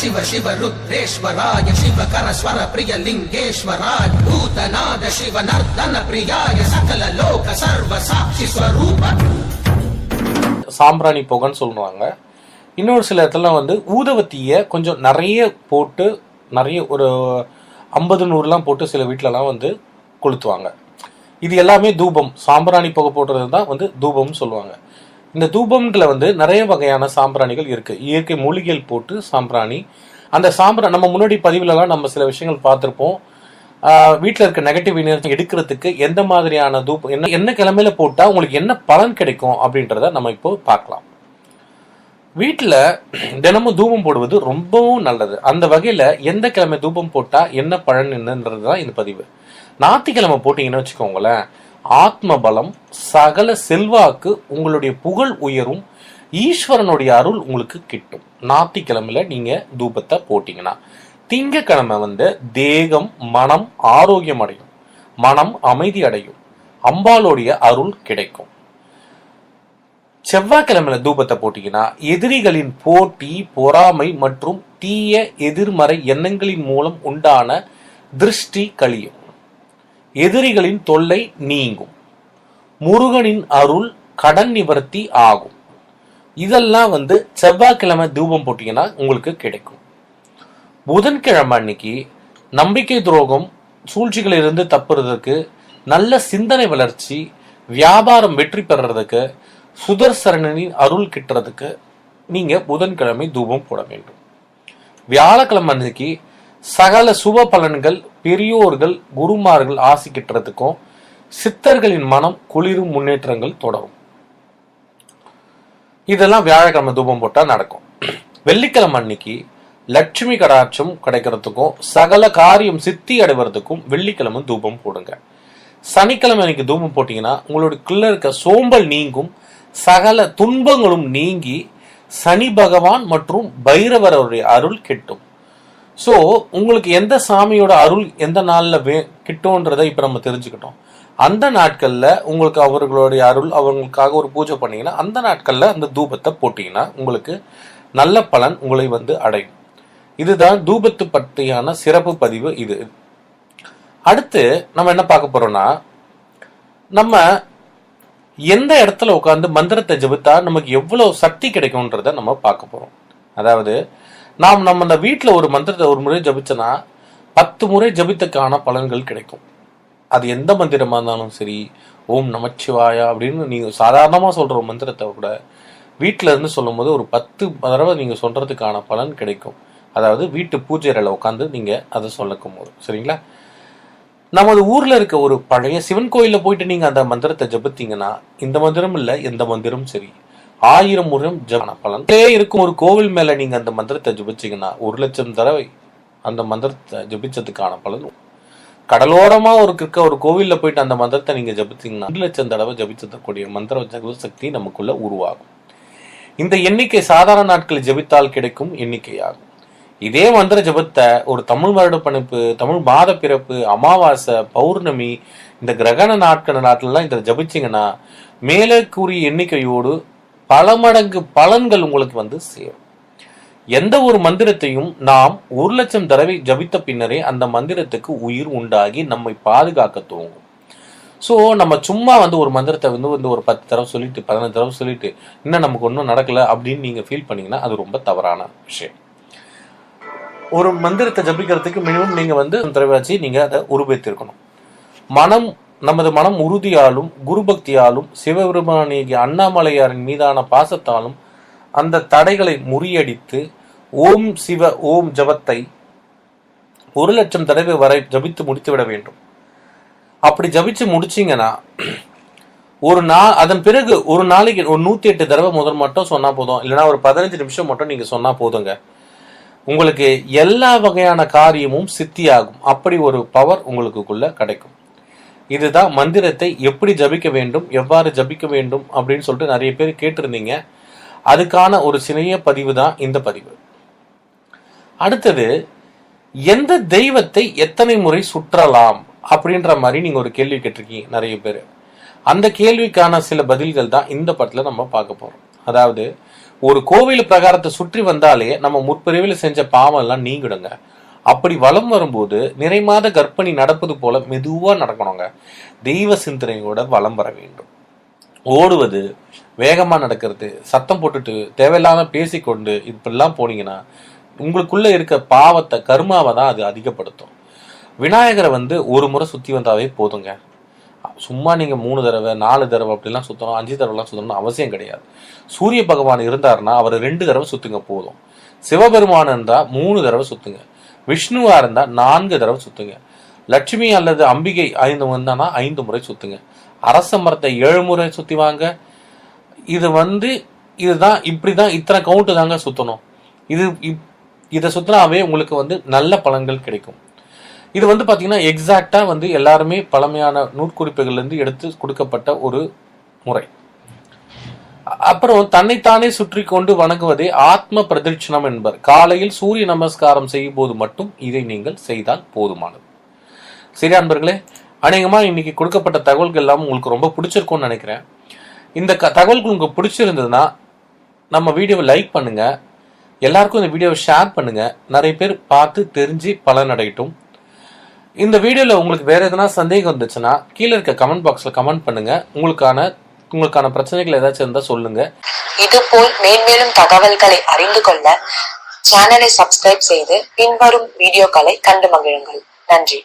शिव शिव रुद्रेश्वराय शिव करस्वर प्रिय लिङ्गेश्वराय भूतनाद शिव नर्दन प्रियाय सकल लोक सर्व சாட்சி ஸ்வரூப சாம்பிராணி புகைன்னு சொல்லுவாங்க இன்னொரு சில இடத்துல வந்து ஊதவத்தியை கொஞ்சம் நிறைய போட்டு நிறைய ஒரு ஐம்பது நூறுலாம் போட்டு சில வீட்டிலலாம் வந்து கொளுத்துவாங்க. இது எல்லாமே தூபம். சாம்பிராணி புகை போடுறது தான் வந்து தூபம்னு சொல்லுவாங்க. இந்த தூபம்ல வந்து நிறைய வகையான சாம்பிராணிகள் இருக்கு. இயற்கை மூலிகைகள் போட்டு சாம்பிராணி. அந்த சாம்பிரா நம்ம முன்னாடி பதிவுலலாம் நம்ம சில விஷயங்கள் பார்த்துருப்போம். வீட்டில் இருக்க நெகட்டிவ் எனர்ஜி எடுக்கிறதுக்கு எந்த மாதிரியான தூபம் என்ன என்ன கிழமையில போட்டால் உங்களுக்கு என்ன பலன் கிடைக்கும் அப்படின்றத நம்ம இப்போ பார்க்கலாம். வீட்டில் தினமும் தூபம் போடுவது ரொம்பவும் நல்லது. அந்த வகையில் எந்த கிழமை தூபம் போட்டால் என்ன பலன் என்னன்றது தான் இந்த பதிவு. ஞாயிற்றுக்கிழமை போட்டிங்கன்னு வச்சுக்கோங்களேன். ஆத்ம பலம் சகல செல்வாக்கு உங்களுடைய புகழ் உயரும் ஈஸ்வரனுடைய அருள் உங்களுக்கு கிட்டும். ஞாத்திக்கிழமையில நீங்க தூபத்தை போட்டீங்கன்னா திங்கக்கிழமை வந்து தேகம் மனம் ஆரோக்கியம் அடையும். மனம் அமைதி அடையும். அம்பாளுடைய அருள் கிடைக்கும். செவ்வாய்க்கிழமையில தூபத்தை போட்டீங்கன்னா எதிரிகளின் போட்டி பொறாமை மற்றும் தீய எதிர்மறை எண்ணங்களின் மூலம் உண்டான திருஷ்டி கழியும். எதிரிகளின் தொல்லை நீங்கும். முருகனின் அருள் கடன் நிவர்த்தி ஆகும். இதெல்லாம் வந்து செவ்வாய்க்கிழமை தூபம் போட்டீங்கன்னா உங்களுக்கு கிடைக்கும். புதன்கிழமை அன்னைக்கு நம்பிக்கை துரோகம் சூழ்ச்சிகளிலிருந்து தப்புறதுக்கு நல்ல சிந்தனை வளர்ச்சி வியாபாரம் வெற்றி பெறுறதுக்கு சுதர்சரனின் அருள் கிட்டுறதுக்கு நீங்கள் புதன்கிழமை தூபம் போட வேண்டும். வியாழக்கிழமை அன்னைக்கு சகல சுப பலன்கள் பெரியோர்கள் குருமார்கள் ஆசி கிட்டுறதுக்கும் சித்தர்களின் மனம் குளிரும் முன்னேற்றங்கள் தொடரும். இதெல்லாம் வியாழக்கிழமை தூபம் போட்டால் நடக்கும். வெள்ளிக்கிழமை அன்னைக்கு லட்சுமி கடாட்சம் கிடைக்கிறதுக்கும் சகல காரியம் சித்தி அடைவதற்கும் வெள்ளிக்கிழமை தூபம் போடுங்க. சனிக்கிழமை அன்னைக்கு தூபம் போட்டீங்கன்னா உங்களுடைய இருக்க சோம்பல் நீங்கும் சகல துன்பங்களும் நீங்கி சனி பகவான் மற்றும் பைரவருடைய அருள் கிட்டும். ஸோ உங்களுக்கு எந்த சாமியோட அருள் எந்த நாளில் வே கிட்டோன்றதை இப்போ நம்ம தெரிஞ்சுக்கிட்டோம். அந்த நாட்களில் உங்களுக்கு அவர்களுடைய அருள் அவங்களுக்காக ஒரு பூஜை பண்ணிங்கன்னா அந்த நாட்களில் அந்த தூபத்தை போட்டிங்கன்னா உங்களுக்கு நல்ல பலன் உங்களை வந்து அடையும். இதுதான் தூபத்து பற்றியான சிறப்பு பதிவு இது. அடுத்து நம்ம என்ன பார்க்க போகிறோம்னா நம்ம எந்த இடத்துல உட்காந்து மந்திரத்தை ஜபித்தா நமக்கு எவ்வளோ சக்தி கிடைக்கும்ன்றத நம்ம பார்க்க போகிறோம் அதாவது நாம் நம்ம அந்த வீட்டில் ஒரு மந்திரத்தை ஒரு முறை ஜபிச்சோன்னா பத்து முறை ஜபித்தக்கான பலன்கள் கிடைக்கும். அது எந்த மந்திரமாக இருந்தாலும் சரி ஓம் நமச்சிவாயா அப்படின்னு நீங்கள் சாதாரணமாக சொல்கிற ஒரு மந்திரத்தை கூட வீட்டில் இருந்து சொல்லும் போது ஒரு பத்து தடவை நீங்கள் சொல்கிறதுக்கான பலன் கிடைக்கும். அதாவது வீட்டு பூஜை அறையில் உட்காந்து நீங்கள் அதை சொல்லக்கும் போது. சரிங்களா? நமது ஊரில் இருக்க ஒரு பழைய சிவன் கோயிலில் போயிட்டு நீங்கள் அந்த மந்திரத்தை ஜபித்தீங்கன்னா இந்த மந்திரம் இல்லை எந்த மந்திரம் சரி. ஆயிரம் முறை ஜபன பலன். இருக்கும் ஒரு கோவில் மேல நீங்க அந்த மந்திரத்தை ஜபிச்சீங்கன்னா ஒரு லட்சம் தடவை அந்த மந்திரத்தை ஜபிச்சதுக்கான பலன். கடலோரமா ஒரு இருக்க ஒரு கோவில்ல போயிட்டு அந்த மந்திரத்தை நீங்க ஜபிச்சீங்கன்னா ஒரு லட்சம் தடவை ஜபிச்சதக்கூடிய மந்திர ஜப சக்தி நமக்குள்ள உருவாகும். இந்த எண்ணிக்கை சாதாரண நாட்களில் ஜபித்தால் கிடைக்கும் எண்ணிக்கையாகும். இதே மந்திர ஜபத்தை ஒரு தமிழ் வருட பணிப்பு தமிழ் மாத பிறப்பு அமாவாசை பௌர்ணமி இந்த கிரகண நாட்கள் நாட்டிலலாம் இதை ஜபிச்சிங்கன்னா மேலே கூறிய எண்ணிக்கையோடு பல மடங்கு பலன்கள் உங்களுக்கு வந்து சேரும். எந்த ஒரு மந்திரத்தையும் நாம் ஒரு லட்சம் தடவை ஜபித்த பின்னரே அந்த மந்திரத்துக்கு உயிர் உண்டாகி நம்மை பாதுகாக்க துவங்கும். ஸோ நம்ம சும்மா வந்து ஒரு மந்திரத்தை வந்து வந்து ஒரு பத்து தடவை சொல்லிட்டு பதினஞ்சு தடவை சொல்லிட்டு இன்னும் நமக்கு ஒன்றும் நடக்கல அப்படின்னு நீங்கள் ஃபீல் பண்ணீங்கன்னா அது ரொம்ப தவறான விஷயம். ஒரு மந்திரத்தை ஜபிக்கிறதுக்கு மினிமம் நீங்கள் வந்து தடவையாச்சு நீங்கள் அதை உருவேற்றிருக்கணும் மனம் நமது மனம் உறுதியாலும் குருபக்தியாலும் சிவபெருமானிய அண்ணாமலையாரின் மீதான பாசத்தாலும் அந்த தடைகளை முறியடித்து ஓம் சிவ ஓம் ஜபத்தை ஒரு லட்சம் தடவை வரை ஜபித்து முடித்து விட வேண்டும். அப்படி ஜபிச்சு முடிச்சிங்கன்னா ஒரு நா அதன் பிறகு ஒரு நாளைக்கு ஒரு நூற்றி எட்டு தடவை முதல் மட்டும் சொன்னால் போதும். இல்லைன்னா ஒரு பதினஞ்சு நிமிஷம் மட்டும் நீங்கள் சொன்னால் போதுங்க. உங்களுக்கு எல்லா வகையான காரியமும் சித்தியாகும். அப்படி ஒரு பவர் உங்களுக்குள்ள கிடைக்கும். இதுதான் மந்திரத்தை எப்படி ஜபிக்க வேண்டும் எவ்வாறு ஜபிக்க வேண்டும் அப்படின்னு சொல்லிட்டு நிறைய பேர் கேட்டிருந்தீங்க. அதுக்கான ஒரு சிறிய பதிவு தான் இந்த பதிவு. அடுத்தது எந்த தெய்வத்தை எத்தனை முறை சுற்றலாம் அப்படின்ற மாதிரி நீங்க ஒரு கேள்வி கேட்டிருக்கீங்க நிறைய பேர். அந்த கேள்விக்கான சில பதில்கள் தான் இந்த படத்துல நம்ம பார்க்க போறோம். அதாவது ஒரு கோவில் பிரகாரத்தை சுற்றி வந்தாலே நம்ம முற்பிரிவில் செஞ்ச பாவம் எல்லாம் நீங்கிடுங்க. அப்படி வலம் வரும்போது நிறைமாத கர்ப்பிணி நடப்பது போல மெதுவாக நடக்கணுங்க. தெய்வ சிந்தனையோட வலம் வர வேண்டும். ஓடுவது வேகமாக நடக்கிறது சத்தம் போட்டுட்டு தேவையில்லாம பேசிக்கொண்டு இப்படிலாம் போனீங்கன்னா உங்களுக்குள்ளே இருக்க பாவத்தை கருமாவை தான் அது அதிகப்படுத்தும். விநாயகரை வந்து ஒரு முறை சுற்றி வந்தாவே போதுங்க. சும்மா நீங்கள் மூணு தடவை நாலு தடவை அப்படிலாம் சுற்றணும் அஞ்சு தடவைலாம் சுத்தணும்னு அவசியம் கிடையாது. சூரிய பகவான் இருந்தாருன்னா அவர் ரெண்டு தடவை சுத்துங்க போதும். சிவபெருமான் இருந்தால் மூணு தடவை சுற்றுங்க விஷ்ணுவாக இருந்தால் நான்கு தடவை சுத்துங்க. லட்சுமி அல்லது அம்பிகை ஐந்து வந்தானா ஐந்து முறை சுத்துங்க. அரச மரத்தை ஏழு முறை சுற்றி வாங்க. இது வந்து இதுதான் இப்படி தான் இத்தனை கவுண்ட்டு தாங்க சுத்தணும். இது இப்- இதை சுத்தினாவே உங்களுக்கு வந்து நல்ல பலன்கள் கிடைக்கும். இது வந்து பார்த்தீங்கன்னா எக்ஸாக்டாக வந்து எல்லாருமே பழமையான நூற்குறிப்புகள்லேருந்து எடுத்து கொடுக்கப்பட்ட ஒரு முறை. அப்புறம் தன்னைத்தானே சுற்றி கொண்டு வணங்குவதே ஆத்ம பிரதட்சணம் என்பர். காலையில் சூரிய நமஸ்காரம் செய்யும் போது மட்டும் இதை நீங்கள் செய்தால் போதுமானது. சரி அன்பர்களே அநேகமா இன்னைக்கு கொடுக்கப்பட்ட தகவல்கள் எல்லாம் உங்களுக்கு ரொம்ப பிடிச்சிருக்கும்னு நினைக்கிறேன். இந்த க தகவல்கள் உங்களுக்கு பிடிச்சிருந்ததுன்னா நம்ம வீடியோவை லைக் பண்ணுங்க. எல்லாருக்கும் இந்த வீடியோவை ஷேர் பண்ணுங்க. நிறைய பேர் பார்த்து தெரிஞ்சு பலனடையட்டும் இந்த வீடியோவில் உங்களுக்கு வேறு எதனா சந்தேகம் இருந்துச்சுன்னா கீழே இருக்க கமெண்ட் பாக்ஸில் கமெண்ட் பண்ணுங்கள் உங்களுக்கான உங்களுக்கான பிரச்சனைகள் ஏதாச்சும் இருந்தா சொல்லுங்க. இதுபோல் மேன்மேலும் தகவல்களை அறிந்து கொள்ள சேனலை சப்ஸ்கிரைப் செய்து பின்வரும் வீடியோக்களை கண்டு மகிழுங்கள். நன்றி.